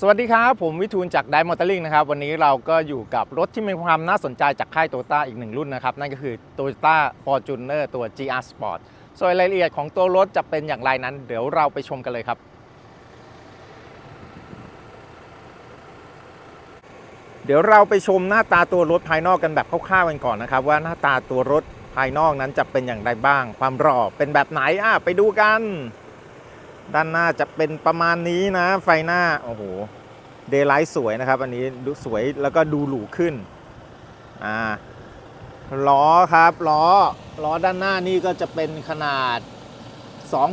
สวัสดีครับผมวิทูลจากไดมอเตอร์ลิงนะครับวันนี้เราก็อยู่กับรถที่มีความน่าสนใจจากค่ายโตโยต้าอีกหนึ่งรุ่นนะครับ นั่นก็คือ Toyota Fortuner ตัว GR Sport ส่วนรายละเอียดของตัวรถจะเป็นอย่างไรนั้น เดี๋ยวเราไปชมกันเลยครับ เดี๋ยวเราไปชมหน้าตาตัวรถภายนอกกันแบบคร่าวๆกันก่อนนะครับ ว่าหน้าตาตัวรถภายนอกนั้นจะเป็นอย่างไรบ้าง ความหล่อเป็นแบบไหนอะไปดูกัน ด้านหน้าจะเป็นประมาณนี้นะ ไฟหน้า โอ้โห เดย์ไลท์สวยนะครับ อันนี้ดูสวยแล้วก็ดูหรูขึ้น อ่า ล้อครับ ล้อ ล้อด้านหน้านี่ก็จะเป็นขนาด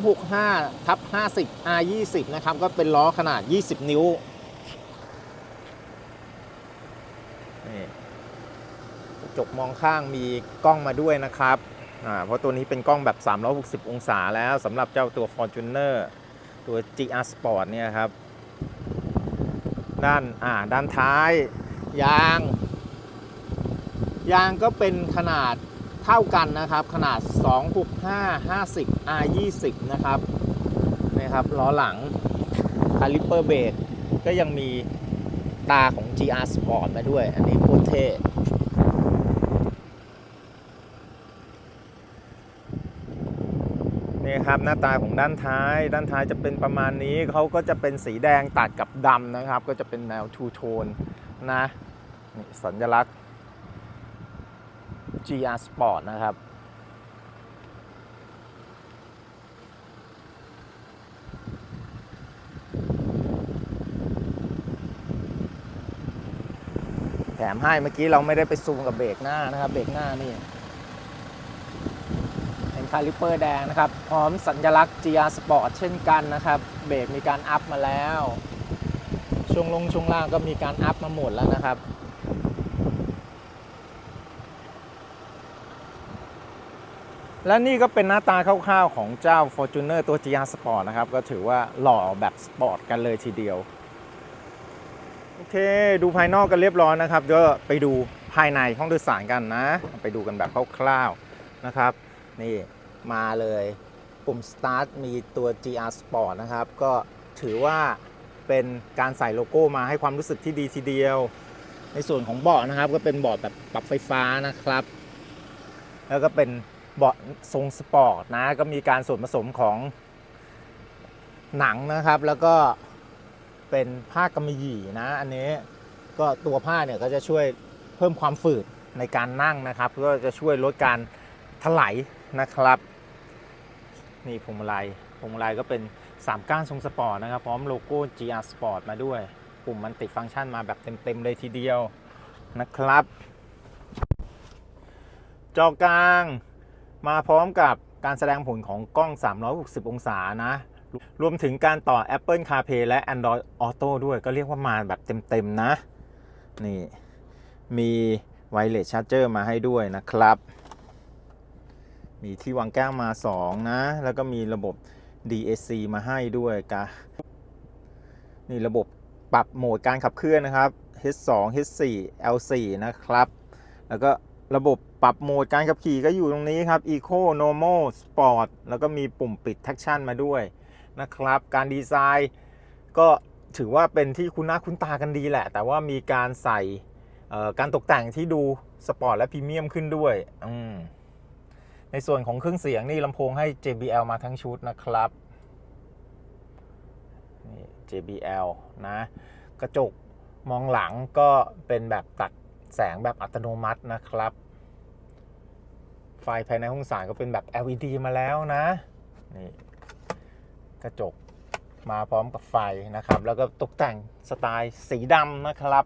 265ทับ50 R 20 นะครับ ก็เป็นล้อขนาด 20 นิ้ว นี่กระจกมองข้างมีกล้องมาด้วยนะครับอ่าเพราะตัวนี้เป็นกล้องแบบ 360 องศาแล้วสำหรับเจ้าตัว Fortuner ตัว GR Sport เนี่ยครับ ด้านอ่าด้านท้าย ยาง ยางก็เป็นขนาดเท่ากันนะครับ ขนาด 265 50 R 20นะครับนี่ครับล้อหลังคาลิปเปอร์เบรกก็ยังมีตาของ GR Sport มาด้วย อันนี้โคตรเท่ นี่ครับหน้าตาของด้านท้าย ด้านท้ายจะเป็นประมาณนี้เขาก็จะเป็นสีแดงตัดกับดำนะครับ ก็จะเป็นแนวทูโทนนะนี่สัญลักษณ์ GR Sport นะครับแถมให้เมื่อกี้เราไม่ได้ไปซูมกับเบรกหน้านะครับ เบรกหน้านี่ คาลิปเปอร์แดงนะครับ พร้อมสัญลักษณ์ GR Sport เช่นกันนะครับ เบรกมีการอัพมาแล้ว ช่วงลงช่วงล่างก็มีการอัพมาหมดแล้วนะครับและนี่ก็เป็นหน้าตาคร่าวๆของเจ้า Fortuner ตัว GR Sport นะครับ ก็ถือว่าหล่อแบบสปอร์ตกันเลยทีเดียว โอเค ดูภายนอกกันเรียบร้อยนะครับเดี๋ยวไปดูภายในห้องโดยสารกันนะ ไปดูกันแบบคร่าวๆนะครับ นี่ มาเลย ปุ่ม start มีตัว GR Sport นะครับ ก็ถือว่าเป็นการใส่โลโก้มาให้ความรู้สึกที่ดีทีเดียว ในส่วนของเบาะนะครับ ก็เป็นเบาะแบบปรับไฟฟ้านะครับ แล้วก็เป็นเบาะทรงสปอร์ตนะ ก็มีการส่วนผสมของหนังนะครับ แล้วก็เป็นผ้ากำมะหยี่นะ อันนี้ก็ตัวผ้าเนี่ยก็จะช่วยเพิ่มความฝืดในการนั่งนะครับ ก็จะช่วยลดการถลายนะครับ นี่พวงมาลัยพวงมาลัยก็เป็น 3 ก้านทรงสปอร์ตนะครับ พร้อมโลโก้ GR Sport มาด้วย ปุ่มมันติดฟังก์ชันมาแบบเต็ม ๆ เลยทีเดียวนะครับ จอกลางมาพร้อมกับการแสดงผลของกล้อง 360 องศานะ รวมถึงการต่อ Apple CarPlay และ Android Auto ด้วยก็เรียกว่ามาแบบเต็ม ๆ นะ นี่ มี Wireless Charger มาให้ด้วยนะครับ มีที่วางแก้วมา 2 นะ แล้วก็มีระบบ DAC มาให้ด้วยกะนี่ระบบปรับโหมดการขับเคลื่อนนะครับ H2 H4 L4 นะครับ แล้วก็ระบบปรับโหมดการขับขี่ก็อยู่ตรงนี้ครับ Eco Normal Sport แล้วก็มีปุ่มปิด Traction มาด้วยนะครับ การดีไซน์ก็ถือว่าเป็นที่คุ้นหน้าคุ้นตากันดีแหละ แต่ว่ามีการใส่การตกแต่งที่ดูสปอร์ตและพรีเมียมขึ้นด้วย อืม ในส่วนของเครื่องเสียงนี่ลำโพงให้ JBL มาทั้งชุดนะครับนี่ JBL นะ กระจกมองหลังก็เป็นแบบตัดแสงแบบอัตโนมัตินะครับ ไฟภายในห้องสารก็เป็นแบบ LED มาแล้วนะ นี่ กระจกมาพร้อมกับไฟนะครับ แล้วก็ตกแต่งสไตล์สีดำนะครับ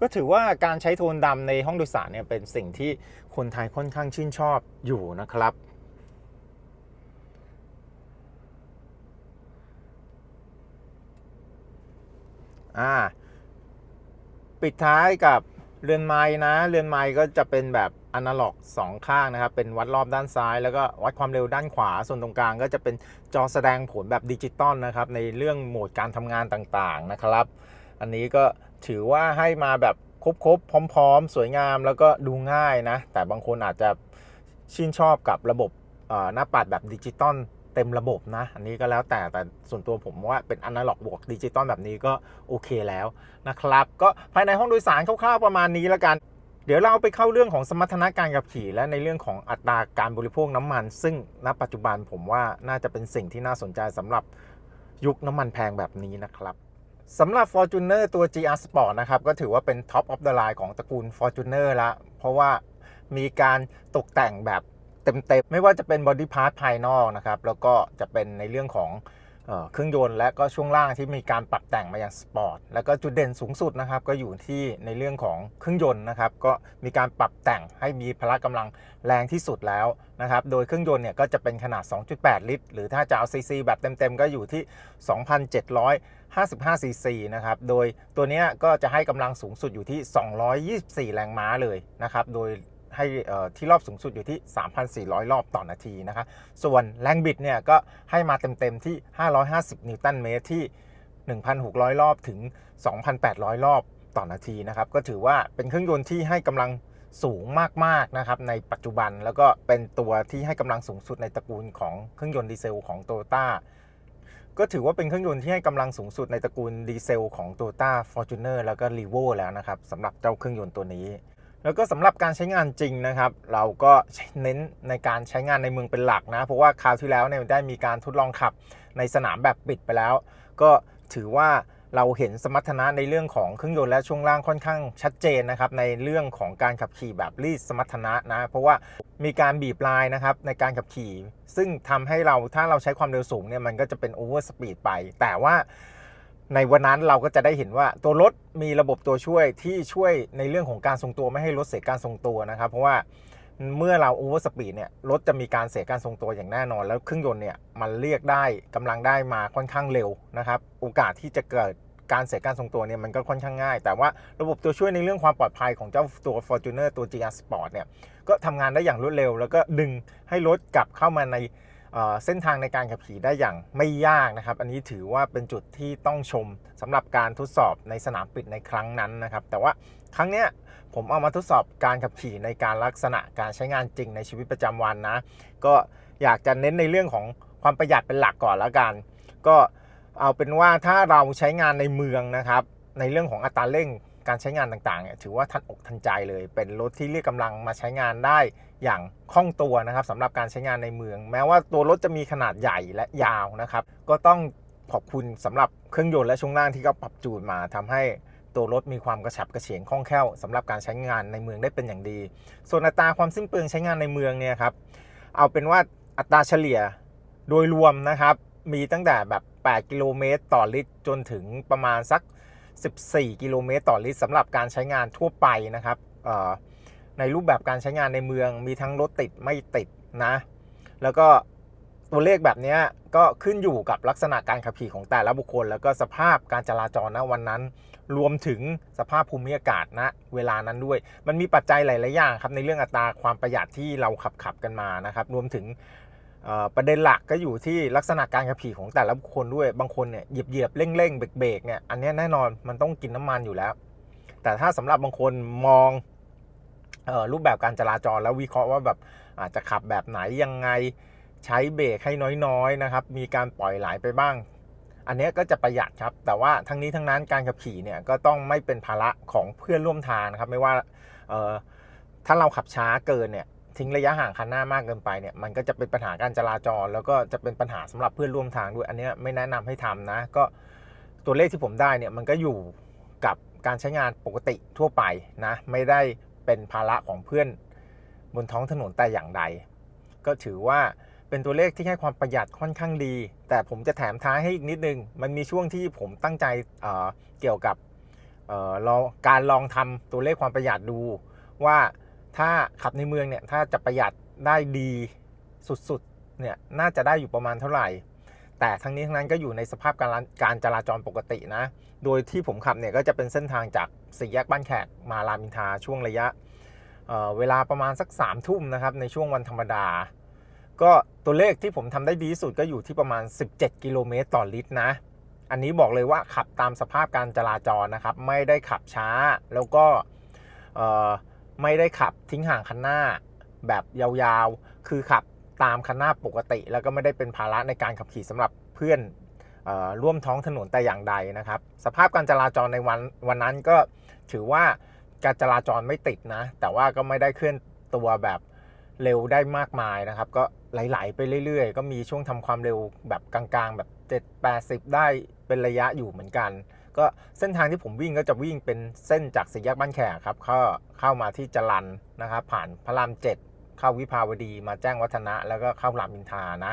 ก็ถือว่าการใช้โทนดำในห้องโดยสารเนี่ยเป็นสิ่งที่คนไทยค่อนข้างชื่นชอบอยู่นะครับอ่าปิดท้ายกับเรือนไม้นะเรือนไม้ก็จะเป็นแบบอนาล็อกสองข้างนะครับเป็นวัดรอบด้านซ้าย แล้วก็วัดความเร็วด้านขวา ส่วนตรงกลางก็จะเป็นจอแสดงผลแบบดิจิตอลนะครับในเรื่องโหมดการทำงานต่างๆนะครับ อันนี้ก็ ถือว่าให้มาแบบครบๆพร้อม ๆ สวยงามแล้วก็ดูง่ายนะ แต่บางคนอาจจะชื่นชอบกับระบบหน้าปัดแบบดิจิตอลเต็มระบบนะ อันนี้ก็แล้วแต่แต่ส่วนตัวผมว่าเป็นอนาล็อกบวกดิจิตอลแบบนี้ก็โอเคแล้วนะครับ ก็ภายในห้องโดยสารคร่าวๆประมาณนี้แล้วกัน เดี๋ยวเราไปเข้าเรื่องของสมรรถนะการขับขี่ และในเรื่องของอัตราการบริโภคน้ำมัน ซึ่งณปัจจุบันผมว่าน่าจะเป็นสิ่งที่น่าสนใจสำหรับยุคน้ำมันแพงแบบนี้นะครับ สำหรับ Fortuner ตัว GR Sport นะครับ ก็ถือว่าเป็น Top of the line ของตระกูล Fortuner ละ เพราะว่ามีการตกแต่งแบบเต็มๆ ไม่ว่าจะเป็นบอดี้พาร์ทภายนอกนะครับ แล้วก็จะเป็นในเรื่องของ เครื่องยนต์และก็ช่วงล่างที่มีการปรับแต่งมาอย่างสปอร์ตแล้วก็จุดเด่นสูงสุดนะครับก็อยู่ที่ในเรื่องของเครื่องยนต์นะครับก็มีการปรับแต่งให้มีพละกำลังแรงที่สุดแล้วนะครับโดยเครื่องยนต์เนี่ยก็จะเป็นขนาด 2.8 ลิตร หรือถ้าจะเอาซีซีแบบเต็มๆ ก็อยู่ที่ 2,755 ซีซีนะครับโดยตัวนี้ก็จะให้กำลังสูงสุดอยู่ที่ 224 แรงม้าเลยนะครับโดย ให้ที่รอบสูงสุดอยู่ที่ 3,400 รอบต่อนาทีนะคะส่วนแรงบิดเนี่ยก็ให้มาเต็มๆที่ 550 นิวตันเมตรที่ 1,600 รอบถึง 2,800 รอบต่อนาทีนะครับก็ถือว่าเป็นเครื่องยนต์ที่ให้กำลังสูงมากๆนะครับในปัจจุบันแล้วก็เป็นตัวที่ให้กำลังสูงสุดในตระกูลของเครื่องยนต์ดีเซลของ t o y o t a ก็ถือว่าเป็นเครื่องยนต์ที่ให้กำลังสูงสุดในตระกูลดีเซลของ t o y o t a Fortuner แล้วก็ r e v o แล้วนะครับสำหรับเจ้าเครื่องยนต์ตัวนี้ แล้วก็สำหรับการใช้งานจริงนะครับ เราก็เน้นในการใช้งานในเมืองเป็นหลักนะ เพราะว่าคราวที่แล้วเนี่ยได้มีการทดลองขับในสนามแบบปิดไปแล้ว ก็ถือว่าเราเห็นสมรรถนะในเรื่องของเครื่องยนต์และช่วงล่างค่อนข้างชัดเจนนะครับในเรื่องของการขับขี่แบบรีดสมรรถนะนะ เพราะว่ามีการบีบลายนะครับในการขับขี่ ซึ่งทำให้เราถ้าเราใช้ความเร็วสูงเนี่ยมันก็จะเป็นโอเวอร์สปีดไป แต่ว่า ในวันนั้นเราก็จะได้เห็นว่าตัวรถมีระบบตัวช่วยที่ช่วยในเรื่องของการทรงตัวไม่ให้รถเสียการทรงตัวนะครับ เพราะว่าเมื่อเราโอเวอร์สปีดเนี่ยรถจะมีการเสียการทรงตัวอย่างแน่นอน แล้วเครื่องยนต์เนี่ยมันเรียกได้กำลังได้มาค่อนข้างเร็วนะครับ โอกาสที่จะเกิดการเสียการทรงตัวเนี่ยมันก็ค่อนข้างง่าย แต่ว่าระบบตัวช่วยในเรื่องความปลอดภัยของเจ้าตัว Fortuner ตัว GR Sport เนี่ยก็ทำงานได้อย่างรวดเร็ว แล้วก็ดึงให้รถกลับเข้ามาใน เส้นทางในการขับขี่ได้อย่างไม่ยากนะครับ อันนี้ถือว่าเป็นจุดที่ต้องชมสำหรับการทดสอบในสนามปิดในครั้งนั้นนะครับ แต่ว่าครั้งเนี้ยผมเอามาทดสอบการขับขี่ในการลักษณะการใช้งานจริงในชีวิตประจำวันนะ ก็อยากจะเน้นในเรื่องของความประหยัดเป็นหลักก่อนแล้วกัน ก็เอาเป็นว่าถ้าเราใช้งานในเมืองนะครับ ในเรื่องของอัตราเร่ง การใช้งานต่างๆเนี่ยถือว่าทันอกทันใจเลย เป็นรถที่เรียกกำลังมาใช้งานได้อย่างคล่องตัวนะครับสำหรับการใช้งานในเมือง แม้ว่าตัวรถจะมีขนาดใหญ่และยาวนะครับ ก็ต้องขอบคุณสำหรับเครื่องยนต์และช่วงล่างที่เขาปรับจูนมาทำให้ตัวรถมีความกระฉับกระเฉงคล่องแคล่วสำหรับการใช้งานในเมืองได้เป็นอย่างดี ส่วนอัตราความสิ้นเปลืองใช้งานในเมืองเนี่ยครับเอาเป็นว่าอัตราเฉลี่ยโดยรวมนะครับมีตั้งแต่แบบ 8 กิโลเมตรต่อลิตร จนถึงประมาณสัก 14 กิโลเมตรต่อลิตรสำหรับการใช้งานทั่วไปนะครับในรูปแบบการใช้งานในเมืองมีทั้งรถติดไม่ติดนะ แล้วก็ตัวเลขแบบนี้ก็ขึ้นอยู่กับลักษณะการขับขี่ของแต่ละบุคคล แล้วก็สภาพการจราจรณวันนั้น รวมถึงสภาพภูมิอากาศณเวลานั้นด้วย มันมีปัจจัยหลาย ๆ อย่างครับในเรื่องอัตราความประหยัดที่เราขับขับกันมานะครับ รวมถึง ประเด็นหลักก็อยู่ที่ลักษณะการขับขี่ของแต่ละบุคคลด้วยบางคนเนี่ยเหยียบเหยียบเร่งเร่งเบรกเบรกเนี่ยอันนี้แน่นอนมันต้องกินน้ำมันอยู่แล้ว แต่ถ้าสำหรับบางคนมองออรูปแบบการจราจรแล้ววิเคราะห์ว่าแบบอาจจะขับแบบไหนยังไงใช้เบรกให้น้อยๆนะครับ มีการปล่อยไหลไปบ้าง อันนี้ก็จะประหยัดครับ แต่ว่าทั้งนี้ทั้งนั้นการขับขี่เนี่ยก็ต้องไม่เป็นภาระของเพื่อนร่วมทางนะครับ ไม่ว่าถ้าเราขับช้าเกินเนี่ย ทิ้งระยะห่างคันหน้ามากเกินไปเนี่ยมันก็จะเป็นปัญหาการจราจร แล้วก็จะเป็นปัญหาสำหรับเพื่อนร่วมทางด้วยอันเนี้ยไม่แนะนำให้ทำนะ ก็ตัวเลขที่ผมได้เนี่ยมันก็อยู่กับการใช้งานปกติทั่วไปนะไม่ได้เป็นภาระของเพื่อนบนท้องถนนแต่อย่างใด ก็ถือว่าเป็นตัวเลขที่ให้ความประหยัดค่อนข้างดี แต่ผมจะแถมท้ายให้อีกนิดนึง มันมีช่วงที่ผมตั้งใจเอ่อเกี่ยวกับเอ่อการลองทำตัวเลขความประหยัดดูว่า ถ้าขับในเมืองเนี่ยถ้าจะประหยัดได้ดีสุดๆเนี่ยน่าจะได้อยู่ประมาณเท่าไหร่ แต่ทั้งนี้ทั้งนั้นก็อยู่ในสภาพการการจราจรปกตินะ โดยที่ผมขับเนี่ยก็จะเป็นเส้นทางจากสี่แยกบ้านแขกมารามินทาช่วงระยะเเวลาประมาณสัก3ามทุ่มนะครับในช่วงวันธรรมดา ก็ตัวเลขที่ผมทำได้ดีที่สุดก็อยู่ที่ประมาณ 17 กิโลเมตรต่อลิตรนะ อันนี้บอกเลยว่าขับตามสภาพการจราจรนะครับ ไม่ได้ขับช้าแล้วก็ ไม่ได้ขับทิ้งห่างคันหน้าแบบยาวๆ คือขับตามคันหน้าปกติ แล้วก็ไม่ได้เป็นภาระในการขับขี่สำหรับเพื่อนออร่วมท้องถนนแต่อย่างใดนะครับ สภาพการจราจรในวันวันนั้นก็ถือว่าการจราจรไม่ติดนะ แต่ว่าก็ไม่ได้เคลื่อนตัวแบบเร็วได้มากมายนะครับ ก็ไหลๆไปเรื่อยๆ ก็มีช่วงทำความเร็วแบบกลางๆ แบบ 7 80 ได้เป็นระยะอยู่เหมือนกัน ก็เส้นทางที่ผมวิ่งก็จะวิ่งเป็นเส้นจากสี่แยกบ้านแขกครับเข้าเข้ามาที่จรันนะครับผ่านพระรามเจ็ดเข้าวิภาวดีมาแจ้งวัฒนะ แล้วก็เข้ารามอินทานะ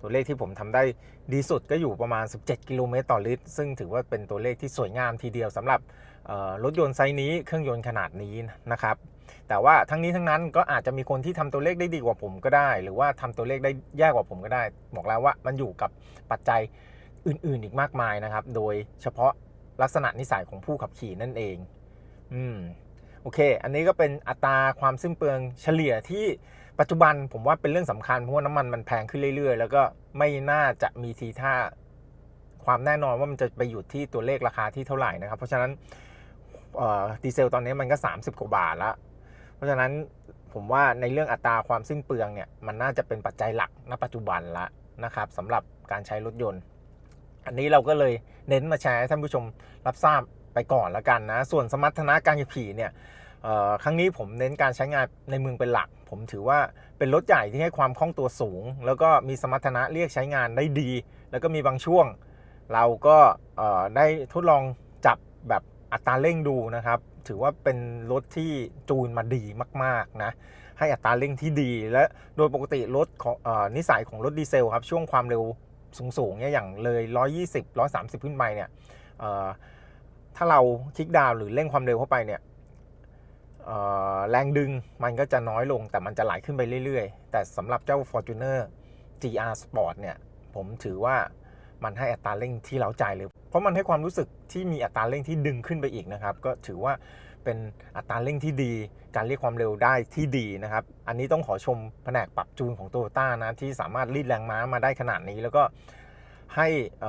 ตัวเลขที่ผมทำได้ดีสุดก็อยู่ประมาณ 17 กิโลเมตรต่อลิตร ซึ่งถือว่าเป็นตัวเลขที่สวยงามทีเดียวสำหรับรถยนต์ไซส์นี้เครื่องยนต์ขนาดนี้นะครับ แต่ว่าทั้งนี้ทั้งนั้นก็อาจจะมีคนที่ทำตัวเลขได้ดีกว่าผมก็ได้ หรือว่าทำตัวเลขได้แย่กว่าผมก็ได้ บอกแล้วว่ามันอยู่กับปัจจัยอื่นๆอีกมากมายนะครับ โดยเฉพาะ ลักษณะนิสัยของผู้ขับขี่นั่นเอง อืม โอเค อันนี้ก็เป็นอัตราความสิ้นเปลืองเฉลี่ยที่ปัจจุบันผมว่าเป็นเรื่องสำคัญเพราะว่าน้ำมันมันแพงขึ้นเรื่อย ๆ แล้วก็ไม่น่าจะมีทีท่าความแน่นอนว่ามันจะไปอยู่ที่ตัวเลขราคาที่เท่าไหร่นะครับ เพราะฉะนั้นดีเซลตอนนี้มันก็ 30 กว่าบาทแล้ว เพราะฉะนั้นผมว่าในเรื่องอัตราความสิ้นเปลืองเนี่ยมันน่าจะเป็นปัจจัยหลักณปัจจุบันละนะครับสำหรับการใช้รถยนต์ อันนี้เราก็เลยเน้นมาแชร์ให้ท่านผู้ชมรับทราบไปก่อนแล้วกันนะ ส่วนสมรรถนะการขับขี่เนี่ยครั้งนี้ผมเน้นการใช้งานในเมืองเป็นหลัก ผมถือว่าเป็นรถใหญ่ที่ให้ความคล่องตัวสูง แล้วก็มีสมรรถนะเรียกใช้งานได้ดี แล้วก็มีบางช่วง เราก็ได้ทดลองจับแบบอัตราเร่งดูนะครับ ถือว่าเป็นรถที่จูนมาดีมากๆนะให้อัตราเร่งที่ดี และโดยปกติรถของอนิสัยของรถดีเซลครับช่วงความเร็ว สูงๆเนี่ยอย่างเลย 120 130 ขึ้นไปเนี่ยถ้าเราคลิกดาวหรือเร่งความเร็วเข้าไปเนี่ยแรงดึงมันก็จะน้อยลงแต่มันจะไหลขึ้นไปเรื่อยๆ แต่สำหรับเจ้า Fortuner GR Sport เนี่ยผมถือว่ามันให้อัตราเร่งที่เร้าใจเลย เพราะมันให้ความรู้สึกที่มีอัตราเร่งที่ดึงขึ้นไปอีกนะครับ ก็ถือว่า เป็นอัตราเร่งที่ดี การเรียกความเร็วได้ที่ดีนะครับ อันนี้ต้องขอชมแผนกปรับจูนของโตโยต้านะที่สามารถรีดแรงม้ามาได้ขนาดนี้ แล้วก็ให้อ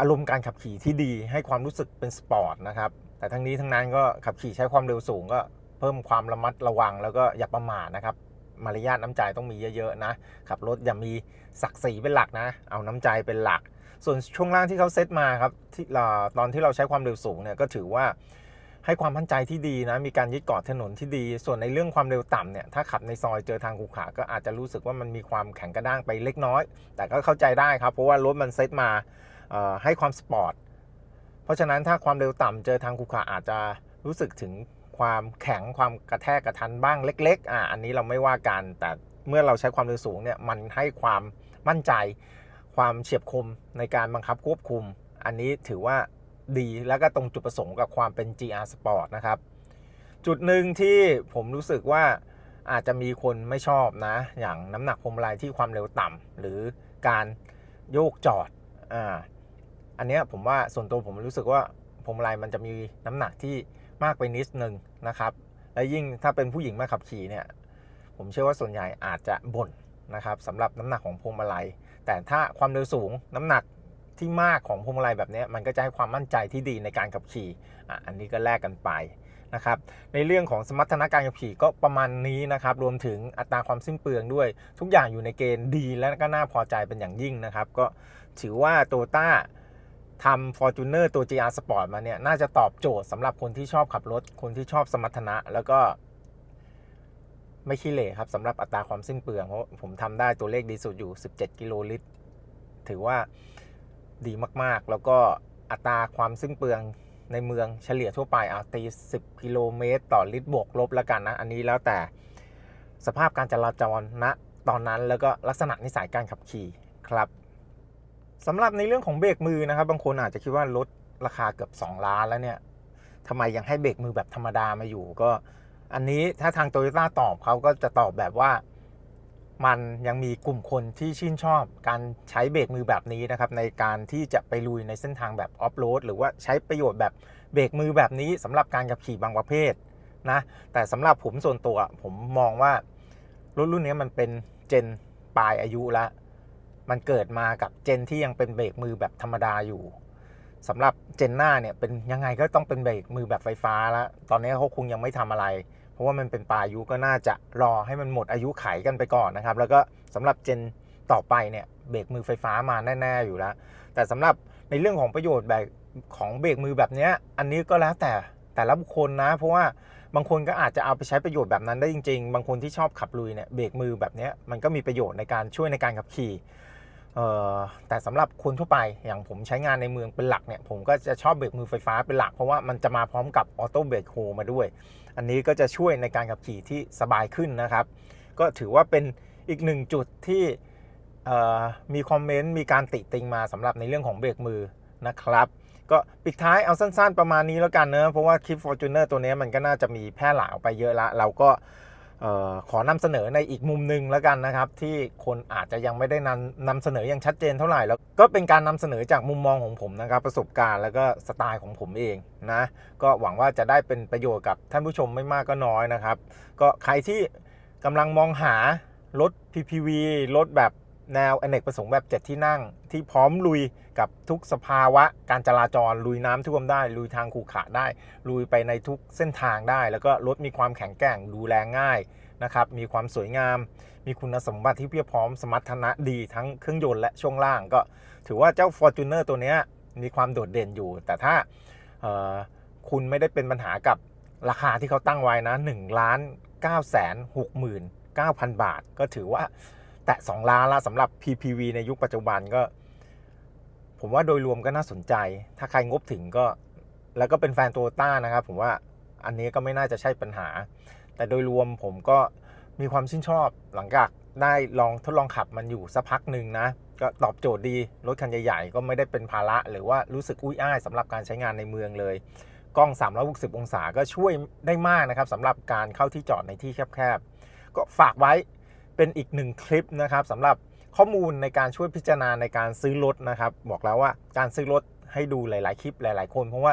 อารมณ์การขับขี่ที่ดี ให้ความรู้สึกเป็นสปอร์ตนะครับแต่ทั้งนี้ทั้งนั้นก็ขับขี่ใช้ความเร็วสูงก็เพิ่มความระมัดระวังแล้วก็อย่าประมาทนะครับมารยาทน้ำใจต้องมีเยอะๆนะขับรถอย่ามีศักดิ์ศรีเป็นหลักนะ เอาน้ำใจเป็นหลัก ส่วนช่วงล่างที่เขาเซตมาครับที่เราตอนที่เราใช้ความเร็วสูงเนี่ยก็ถือว่า ให้ความมั่นใจที่ดีนะ มีการยึดเกาะถนนที่ดี ส่วนในเรื่องความเร็วต่ำเนี่ย ถ้าขับในซอยเจอทางขรุขระก็อาจจะรู้สึกว่ามันมีความแข็งกระด้างไปเล็กน้อย แต่ก็เข้าใจได้ครับ เพราะว่ารถมันเซตมาให้ความสปอร์ต เพราะฉะนั้นถ้าความเร็วต่ำเจอทางขรุขระอาจจะรู้สึกถึงความแข็งความกระแทกกระทันบ้างเล็ก ๆ อะอันนี้เราไม่ว่ากัน แต่เมื่อเราใช้ความเร็วสูงเนี่ยมันให้ความมั่นใจ ความเฉียบคมในการบังคับควบคุม อันนี้ถือว่า ดี แล้วก็ตรงจุดประสงค์กับความเป็น GR Sport นะครับ จุดหนึ่งที่ผมรู้สึกว่าอาจจะมีคนไม่ชอบนะ อย่างน้ำหนักพวงมาลัยที่ความเร็วต่ำหรือการโยกจอดอ่าอันนี้ผมว่าส่วนตัวผมรู้สึกว่าพวงมาลัยมันจะมีน้ำหนักที่มากไปนิดนึงนะครับ และยิ่งถ้าเป็นผู้หญิงมาขับขี่เนี่ย ผมเชื่อว่าส่วนใหญ่อาจจะบ่นนะครับสำหรับน้ำหนักของพวงมาลัย แต่ถ้าความเร็วสูงน้ำหนัก ที่มากของพวงมาลัยแบบนี้มันก็จะให้ความมั่นใจที่ดีในการขับขี่อะอันนี้ก็แลกกันไปนะครับในเรื่องของสมรรถนะการขับขี่ก็ประมาณนี้นะครับรวมถึงอัตราความสิ้นเปลืองด้วย ทุกอย่างอยู่ในเกณฑ์ดีและก็น่าพอใจเป็นอย่างยิ่งนะครับ ก็ถือว่าโตต้าทำ Fortuner ตัว GR Sport มาเนี่ยน่าจะตอบโจทย์สำหรับคนที่ชอบขับรถ คนที่ชอบสมรรถนะ แล้วก็ไม่ขี้เหร่ครับสำหรับอัตราความสิ้นเปลืองเพราะผมทำได้ตัวเลขดีสุดอยู่ 17 กิโลลิตร ถือว่า ดีมากๆ แล้วก็อัตราความสิ้นเปลืองในเมืองเฉลี่ยทั่วไปเอาตี 10 กิโลเมตร ต่อลิตรบวกลบแล้วกันนะ อันนี้แล้วแต่สภาพการจราจรณตอนนั้นแล้วก็ลักษณะนิสัยการขับขี่ครับสำหรับในเรื่องของเบรกมือนะครับ บางคนอาจจะคิดว่าลดราคาเกือบ 2 ล้านแล้วเนี่ยทำไมยังให้เบรกมือแบบธรรมดามาอยู่ก็ อันนี้ถ้าทางโตโยต้าตอบเขาก็จะตอบแบบว่า มันยังมีกลุ่มคนที่ชื่นชอบการใช้เบรกมือแบบนี้นะครับ ในการที่จะไปลุยในเส้นทางแบบออฟโรดหรือว่าใช้ประโยชน์แบบเบรกมือแบบนี้สำหรับการขับขี่บางประเภทนะแต่สำหรับผมส่วนตัวผมมองว่ารถรุ่นนี้มันเป็นเจนปลายอายุล้วมันเกิดมากับเจนที่ยังเป็นเบรกมือแบบธรรมดาอยู่สำหรับเจนหน้าเนี่ยเป็นยังไงก็ต้องเป็นเบรกมือแบบไฟฟ้าแล้ว ตอนนี้เขาคงยังไม่ทำอะไร ราะว่ามันเป็นปลายอายุก็น่าจะรอให้มันหมดอายุไขกันไปก่อนนะครับ แล้วก็สำหรับเจนต่อไปเนี่ยเบรกมือไฟฟ้ามาแน่ๆอยู่แล้ว แต่สำหรับในเรื่องของประโยชน์แบบของเบรกมือแบบเนี้ยอันนี้ก็แล้วแต่แต่ละบุคคลนะ เพราะว่าบางคนก็อาจจะเอาไปใช้ประโยชน์แบบนั้นได้จริง ๆ บางคนที่ชอบขับลุยเนี่ยเบรกมือแบบเนี้ยมันก็มีประโยชน์ในการช่วยในการขับขี่แต่สำหรับคนทั่วไปอย่างผมใช้งานในเมืองเป็นหลักเนี่ยผมก็จะชอบเบรกมือไฟฟ้าเป็นหลัก เพราะว่ามันจะมาพร้อมกับออโต้เบรกโฮมาด้วย อันนี้ก็จะช่วยในการขับขี่ที่สบายขึ้นนะครับ ก็ถือว่าเป็นอีกหนึ่งจุดที่มีคอมเมนต์มีการติติงมาสำหรับในเรื่องของเบรกมือนะครับ ก็ปิดท้ายเอาสั้นๆประมาณนี้แล้วกันเนะเพราะว่าคลิป Fortuner ตัวนี้มันก็น่าจะมีแพร่หลายออกไปเยอะละเราก็ ขอนำเสนอในอีกมุมหนึ่งแล้วกันนะครับ ที่คนอาจจะยังไม่ได้นำนำเสนออย่างชัดเจนเท่าไหร่แล้วก็เป็นการนำเสนอจากมุมมองของผมนะครับ ประสบการณ์แล้วก็สไตล์ของผมเองนะก็หวังว่าจะได้เป็นประโยชน์กับท่านผู้ชมไม่มากก็น้อยนะครับ ก็ใครที่กำลังมองหารถ PPV รถแบบ แนวอเนกประสงค์แบบ 7 ที่นั่ง ที่พร้อมลุยกับทุกสภาวะการจราจร ลุยน้ำท่วมได้ ลุยทางขรุขระได้ ลุยไปในทุกเส้นทางได้ แล้วก็รถมีความแข็งแกร่งดูแลง่ายนะครับมีความสวยงาม มีคุณสมบัติที่เพียบพร้อมสมรรถนะดีทั้งเครื่องยนต์และช่วงล่างก็ ถือว่าเจ้า Fortuner ตัวนี้มีความโดดเด่นอยู่ แต่ถ้าคุณไม่ได้เป็นปัญหากับราคาที่เขาตั้งไว้นะ1ล้าน9แสน6หมื่น9,000 บาท ก็ถือว่า แตะ 2 ล้านละสำหรับ PPV ในยุคปัจจุบันก็ ผมว่าโดยรวมก็น่าสนใจ ถ้าใครงบถึงก็ แล้วก็เป็นแฟนโตโยต้านะครับ ผมว่าอันนี้ก็ไม่น่าจะใช่ปัญหา แต่โดยรวมผมก็มีความชื่นชอบหลังจากได้ลองทดลองขับมันอยู่สักพักหนึ่งนะ ก็ตอบโจทย์ดี รถคันใหญ่ๆ ก็ไม่ได้เป็นภาระ หรือว่ารู้สึกอุ้ยอ้ายสำหรับการใช้งานในเมืองเลย กล้อง 360 องศาก็ช่วยได้มากนะครับสำหรับการเข้าที่จอดในที่แคบๆ ก็ฝากไว้ เป็นอีกหนึ่งคลิปนะครับสำหรับข้อมูลในการช่วยพิจารณาในการซื้อรถนะครับ บอกแล้วว่าการซื้อรถให้ดูหลาย ๆ คลิปหลาย ๆ คน เพราะว่า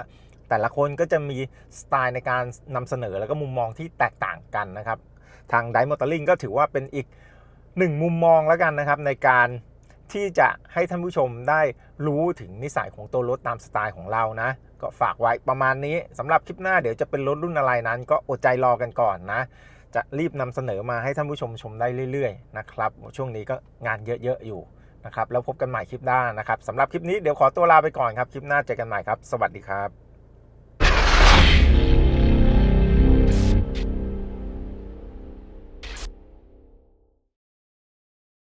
แต่ละคนก็จะมีสไตล์ในการนำเสนอแล้วก็มุมมองที่แตกต่างกันนะครับ ทางไดมอเตอร์ลิงก็ถือว่าเป็นอีกหนึ่งมุมมองแล้วกันนะครับ ในการที่จะให้ท่านผู้ชมได้รู้ถึงนิสัยของตัวรถตามสไตล์ของเรานะ ก็ฝากไว้ประมาณนี้สำหรับคลิปหน้าเดี๋ยวจะเป็นรถรุ่นอะไรนั้น ก็อดใจรอกันก่อนนะ จะรีบนำเสนอมาให้ท่านผู้ชมชมได้เรื่อยๆนะครับช่วงนี้ก็งานเยอะๆอยู่นะครับแล้วพบกันใหม่คลิปหน้านะครับสำหรับคลิปนี้เดี๋ยวขอตัวลาไปก่อนครับ คลิปหน้าเจอกันใหม่ครับ สวัสดีครับ